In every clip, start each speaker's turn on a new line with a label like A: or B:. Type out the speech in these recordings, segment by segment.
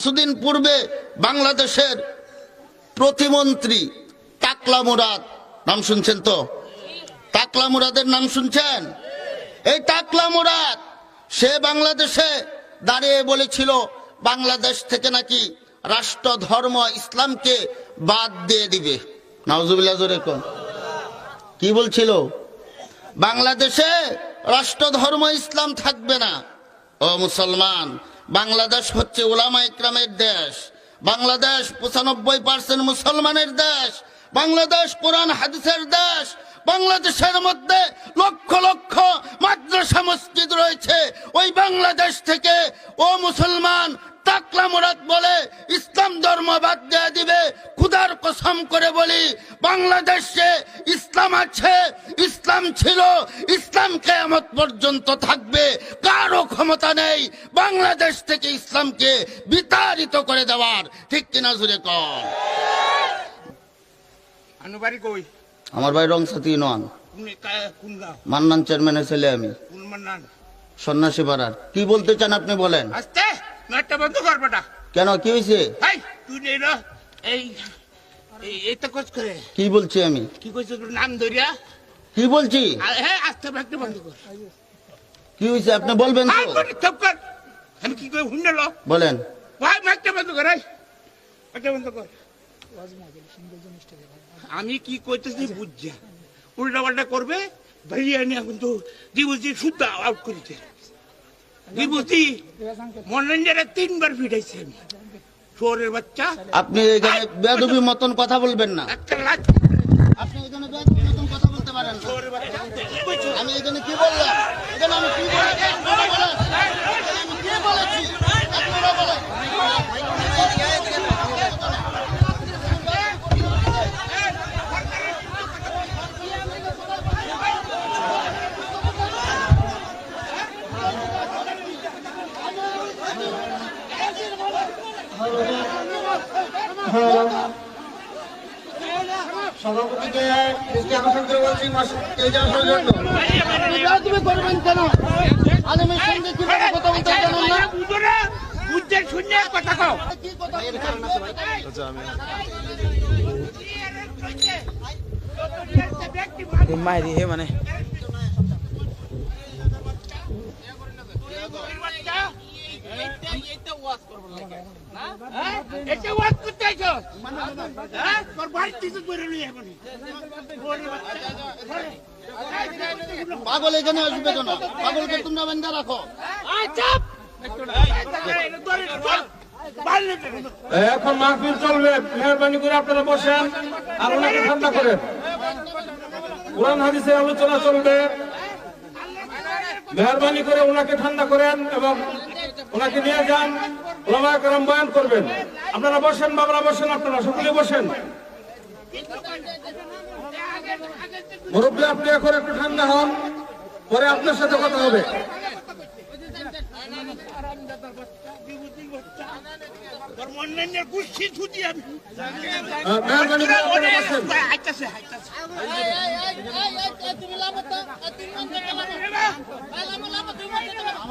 A: কিছুদিন পূর্বে বাংলাদেশের প্রতিমন্ত্রী টাকলা মুরাদ, নাম শুনছেন তো? টাকলা মুরাদের নাম শুনছেন? এই টাকলা মুরাদ, সে বাংলাদেশে দাঁড়িয়ে বলেছিল, বাংলাদেশ থেকে নাকি রাষ্ট্র ধর্ম ইসলামকে বাদ দিয়ে দিবে। কোন। কি বলছিল? বাংলাদেশে রাষ্ট্র ধর্ম ইসলাম থাকবে না। ও মুসলমান বাংলাদেশ হচ্ছে ওলামা ইকরামের দেশ। বাংলাদেশ পঁচানব্বই পার্সেন্ট মুসলমানের দেশ। বাংলাদেশ কোরআন হাদিসের দেশ। বাংলাদেশের মধ্যে লক্ষ লক্ষ মাদ্রাসা মসজিদ রয়েছে। ওই বাংলাদেশ থেকে, ও মুসলমান বলে ইসলাম ধর্ম বাদ দিয়ে দিবে। খুদার কসম করে বলি, বাংলাদেশে ইসলাম আছে, ইসলাম ছিল, ইসলাম কেয়ামত পর্যন্ত থাকবে। কারও ক্ষমতা নেই বাংলাদেশ থেকে ইসলামকে বিতাড়িত করে দেওয়ার। ঠিক কিনা জুড়ে কর
B: আনুবাড়ি কই
A: আমার ভাই রং সাথী নন মান্নান চেয়ারম্যানের ছেলে আমি। সন্ন্যাসী পাড়ার। কি বলতে চান আপনি বলেন? কেন কি হয়েছে? কি বলছি আমি?
B: কি নাম ধরিয়া?
A: কি বলছি?
B: হ্যাঁ আস্তে ব্যাগটা কর।
A: কি হয়েছে? আপনি বলবেন বলেন।
B: কর বন্ধ কর। আমি কি কইতেছি বুঝছা উল্টা পাল্টা করবে ভাইয়া নিয়ে কিন্তু দিবুজি শুদ্ধ আউট করেছে দিবুজি মনোরঞ্জনে তিনবার ফিটাইছে আমি শোরের বাচ্চা
A: আপনি এখানে বেদবি মতন কথা বলবেন না আপনি এখানে বেদবি মতন কথা বলতে পারেন আমি এখানে কি বললাম এখানে আমি কি বলেছি আপনারা বলেন। এখানে আমি কি বলেছি আপনারা বলেন
C: সভাপতিকে দৃষ্টি আকর্ষণ করে বলছি এই আসার জন্য
A: বেদবি করবেন কেন আলমের সঙ্গে কীভাবে কথা বলতে জানেন না?
B: বুঝতে শুনে কথা কও
A: কি কথা
D: মাইরি হে মানে
B: এটা ওয়াজ করতে আইছো হ্যাঁ তোর বাড়ি থেকে বের হলি এখন
A: পাগল এখানে আসবে কেন পাগলকে তোমরা বান্ধা রাখো
C: এখন মাহফিল চলবে মেহরবানি করে আপনারা বসেন আর ওনাকে ঠান্ডা করেন কোরআন হাদিসের আলোচনা চলবে মেহরবানি করে ওনাকে ঠান্ডা করেন এবং ওনাকে নিয়ে যান ওলামা করম বয়ান করবেন। আপনারা বসেন, বাবরা বসেন, আপনারা সকলে বসেন। মুরব্বী, আপনি এখন একটু ঠান্ডা হন, পরে আপনার সাথে কথা হবে।
B: তোর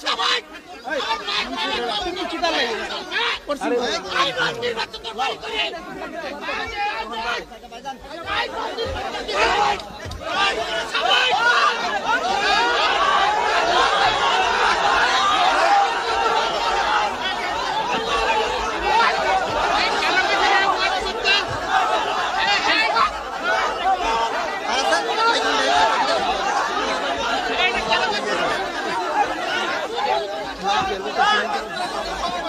C: সবাই
D: Thank you.